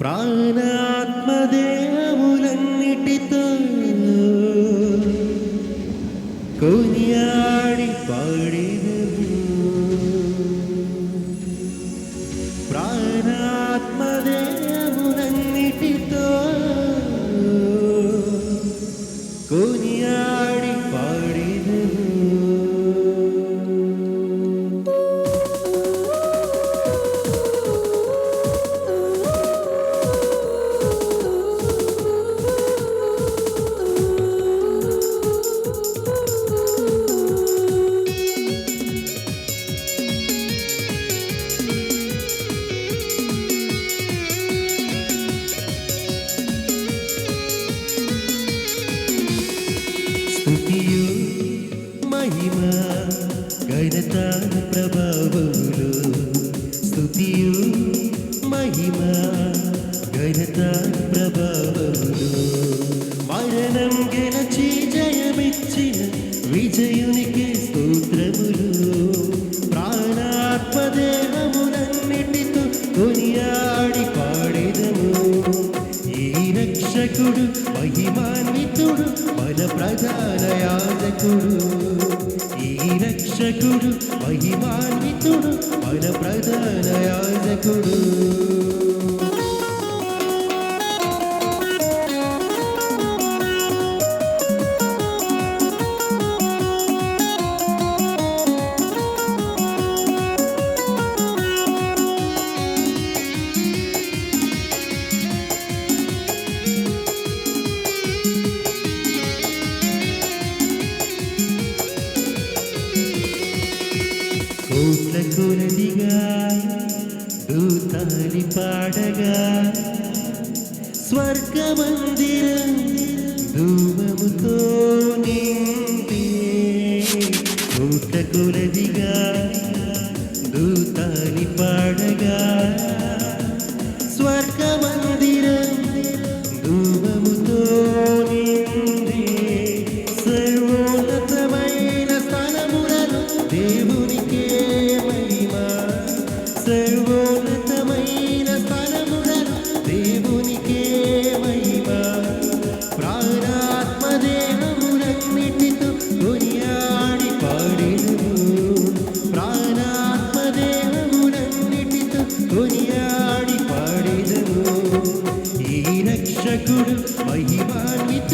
ప్రాణాత్మదేహములన్నిటితో కొనియాడి పాడినము మహిమ ఘనత ప్రభావములు స్థుతియు మహిమ ఘనత ప్రభావములు. మరణం గెలచి జయమిచ్చిన విజయునికి స్తోత్రములు. ప్రాణాత్మదేహములన్నిటితో కొనియాడి పాడెదము. ఈ రక్షకుడు మహిమాన్వితుడు మన ప్రధాన యాజకుడు. రక్షకుడు మహిమాన్వితుడు మన ప్రధాన యాజకుడు. కోట్ల కొలదిగా దూతాలి పాడగా స్వర్గ మందిరం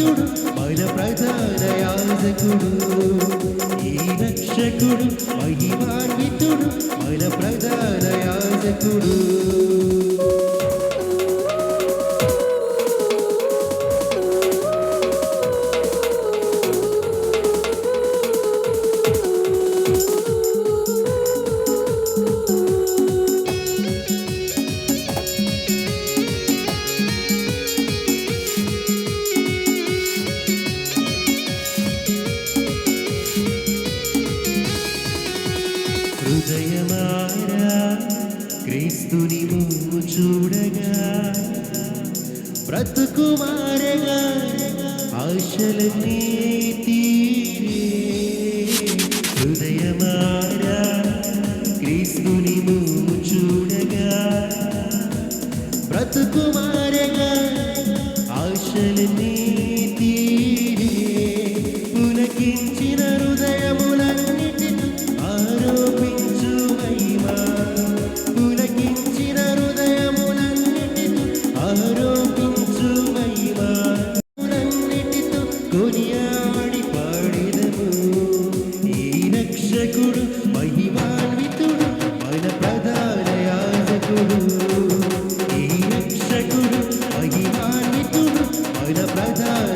రక్షకుడు మన ప్రధాన యాజకుడు ఈ రక్షకుడు మహిమాన్వితుడు మన ప్రధాన యాజకుడు హృదయమారా క్రీస్తుని ముమ్ము చూడగా బ్రతుకు ఆశలన్నీ హృదయమారా క్రీస్తుని చూడగా ఆశలన్నీ రక్షకుడు మహిమాన్వితుడు మన ప్రధాన యాజకుడు. ఈ రక్షకుడు మహిమాన్వితుడు మన ప్రధాన